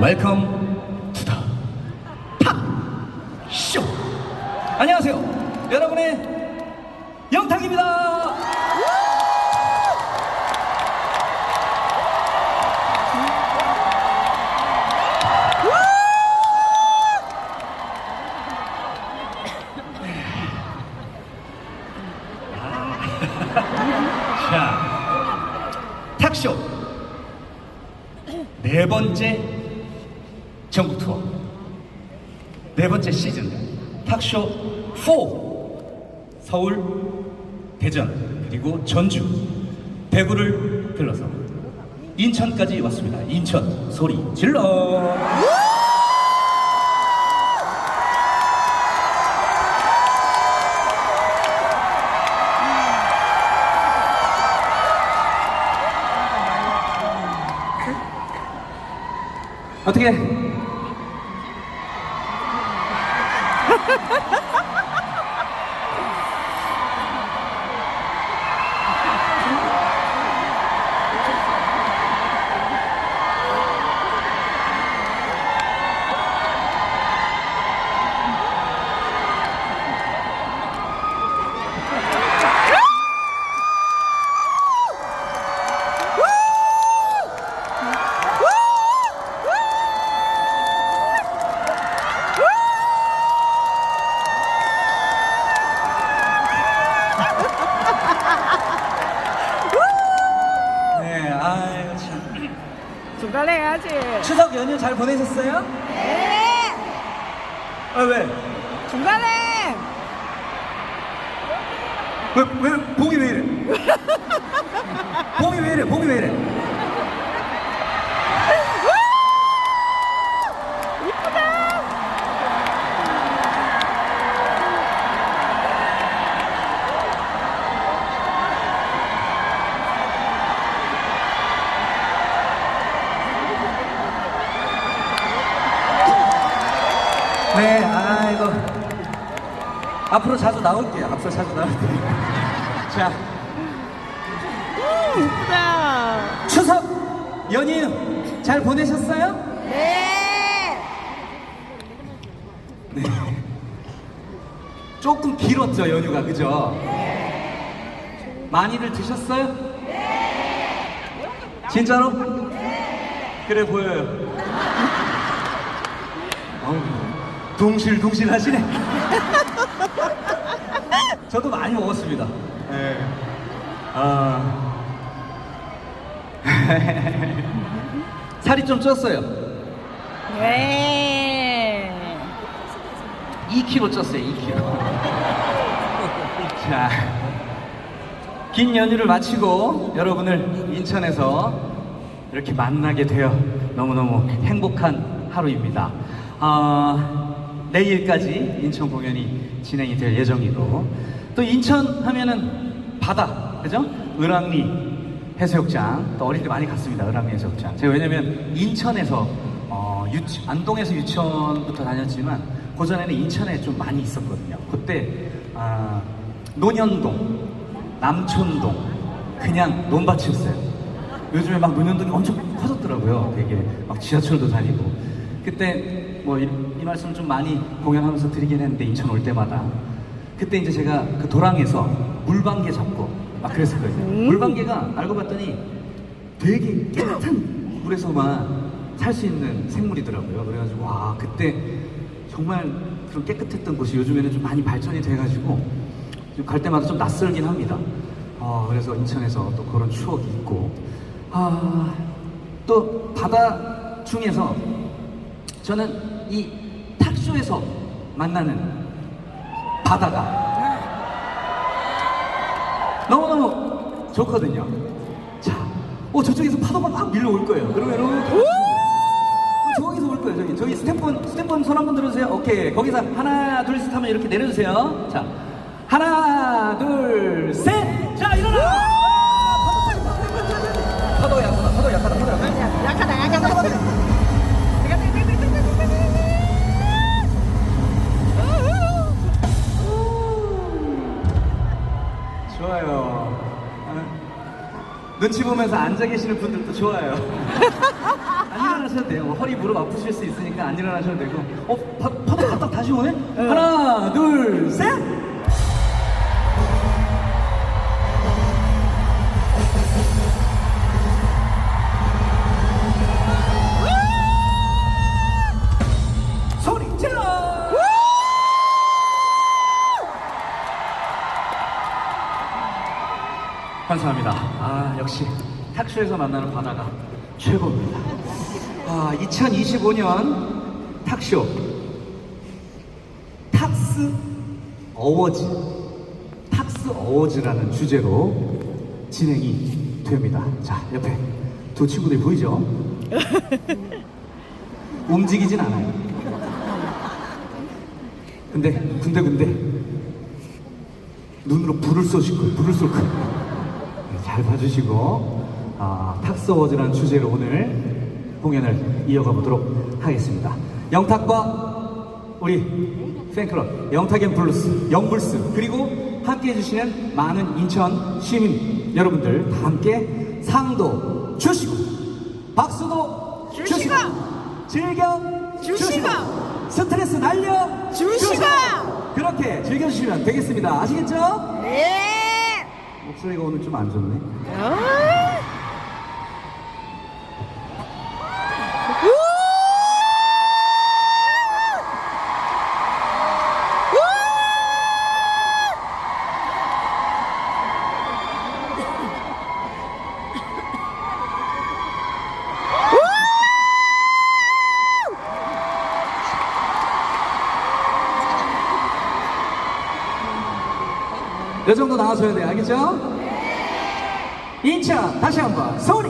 웰컴 투더 탑쇼. 안녕하세요. 여러분의 영탁입니다. 자 탁쇼. 네 번째 전국 투어. 네 번째 시즌 탁쇼 4 서울 대전 그리고 전주 대구를 들러서 인천까지 왔습니다. 인천 소리 질러 어떻게 중간에 해야지. 추석 연휴 잘 보내셨어요? 네. 아 왜? 중간에. 왜, 왜, 복이 왜 이래? 복이 왜 이래? 복이 왜 이래? 앞으로 자주 나올게요. 앞으로 자주 나올게요. 자, 이쁘다. 추석 연휴 잘 보내셨어요? 네. 조금 길었죠, 연휴가. 그죠? 많이들 드셨어요? 진짜로? 그래 보여요. 어우, 둥실둥실 하시네. 저도 많이 먹었습니다. 네. 아. 살이 좀 쪘어요. 네. 2kg 쪘어요, 2kg. 자, 긴 연휴를 마치고 여러분을 인천에서 이렇게 만나게 되어 너무너무 행복한 하루입니다. 아, 내일까지 인천 공연이 진행이 될 예정이고, 또 인천 하면은 바다, 그죠? 을왕리 해수욕장, 또 어릴 때 많이 갔습니다, 을왕리 해수욕장. 제가 왜냐면 인천에서, 어, 유치, 안동에서 유치원부터 다녔지만, 고전에는 인천에 좀 많이 있었거든요. 그때, 아, 논현동, 남촌동, 그냥 논밭이었어요. 요즘에 막 논현동이 엄청 커졌더라고요. 되게 막 지하철도 다니고. 그때 뭐 이 말씀 좀 많이 공연하면서 드리긴 했는데 인천 올 때마다 그때 이제 제가 그 도랑에서 물방개 잡고 막 그랬었거든요. 음. 물방개가 알고 봤더니 되게 깨끗한 물에서만 살 수 있는 생물이더라고요. 그래가지고 와 그때 정말 그런 깨끗했던 곳이 요즘에는 좀 많이 발전이 돼가지고 지금 갈 때마다 좀 낯설긴 합니다. 어, 그래서 인천에서 또 그런 추억이 있고 아, 또 바다 중에서 저는 이 탁쇼에서 만나는 바다가 너무너무 좋거든요. 자, 어, 저쪽에서 파도가 막 밀려올 거예요. 그러면 이렇게 저기서 올 거예요. 저기 저기 스태프분 스태프분 손 한번 들어주세요. 오케이 거기서 하나 둘셋 하면 이렇게 내려주세요. 자 하나 둘 셋. 자 일어나. 파도 약하다. 파도 약하다. 파도 약하다. 약하다, 약하다. 눈치 보면서 앉아 계시는 분들도 좋아요. 안 일어나 일어나셔도 돼요. 허리 무릎 아프실 수 있으니까 안 일어나셔도 되고. 어, 파, 파도 갔다 다시 오네? 하나, 둘, 셋! 소리 질러! 감사합니다. 아, 역시 탁쇼에서 만나는 바다가 최고입니다. 아, 2025년 탁쇼 탁스 어워즈 탁스 어워즈라는 주제로 진행이 됩니다. 자, 옆에 두 친구들 보이죠? 움직이진 않아요. 근데, 근데, 눈으로 불을 쏘실 거예요. 불을 쏠 거예요. 네, 잘 봐주시고, 아, 탁스워즈라는 주제로 오늘 공연을 이어가 보도록 하겠습니다. 영탁과 우리 팬클럽, 영탁앤 블루스, 영블스, 그리고 함께 해주시는 많은 인천 시민 여러분들 다 함께 상도 주시고, 박수도 주시고, 주시고, 즐겨 주시고, 스트레스 날려 주시고. 그렇게 즐겨주시면 되겠습니다. 아시겠죠? 네. 목소리가 오늘 좀 안 좋네. 어? 이 정도 나와줘야 돼. 알겠죠? 인천 다시 한번 소리